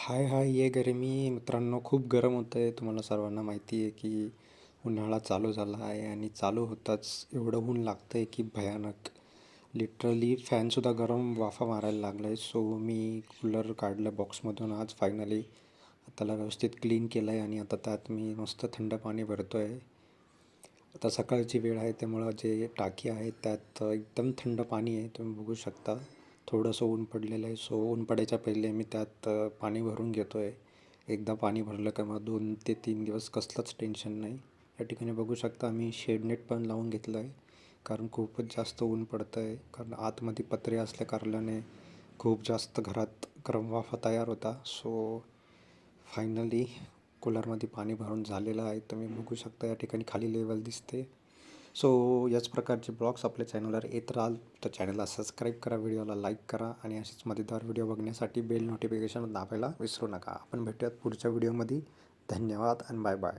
हाय हाय ये गरमी मित्रांनो खूप गरम होतं आहे तुम्हाला सर्वांना माहिती आहे की उन्हाळा चालू झाला आहे आणि चालू होताच एवढं ऊन लागतं आहे की भयानक. लिटरली फॅनसुद्धा गरम वाफा मारायला लागला आहे सो मी कूलर काढलं बॉक्समधून आज फायनली त्याला व्यवस्थित क्लीन केलं आहे आणि आता त्यात मी मस्त थंड पाणी भरतो आहे आता सकाळची वेळ आहे त्यामुळं जे टाकी आहे त्यात एकदम थंड पाणी आहे तुम्ही बघू शकता. थोडंसं ऊन पडलेलं आहे. सो ऊन पडायच्या पहिले मी त्यात पाणी भरून घेतो आहे एकदा पाणी भरलं का मग दोन ते तीन दिवस कसलंच टेन्शन नाही. या ठिकाणी बघू शकता आम्ही शेडनेट पण लावून घेतलं आहे कारण खूपच जास्त ऊन पडतं आहे कारण आतमध्ये पत्रे असल्या कारणाने खूप जास्त घरात गरम वाफा तयार होता. सो फायनली कूलरमध्ये पाणी भरून झालेलं आहे. तुम्ही बघू शकता या ठिकाणी खाली लेवल दिसते. सो याच प्रकारचे ब्लॉग्स आपल्या चॅनलवर येत राहाल. तर चॅनलला सबस्क्राईब करा व्हिडिओला लाईक करा आणि असेच मजेदार व्हिडिओ बघण्यासाठी बेल नोटिफिकेशन दाबायला विसरू नका. आपण भेटूयात पुढच्या व्हिडिओमध्ये. धन्यवाद आणि बाय बाय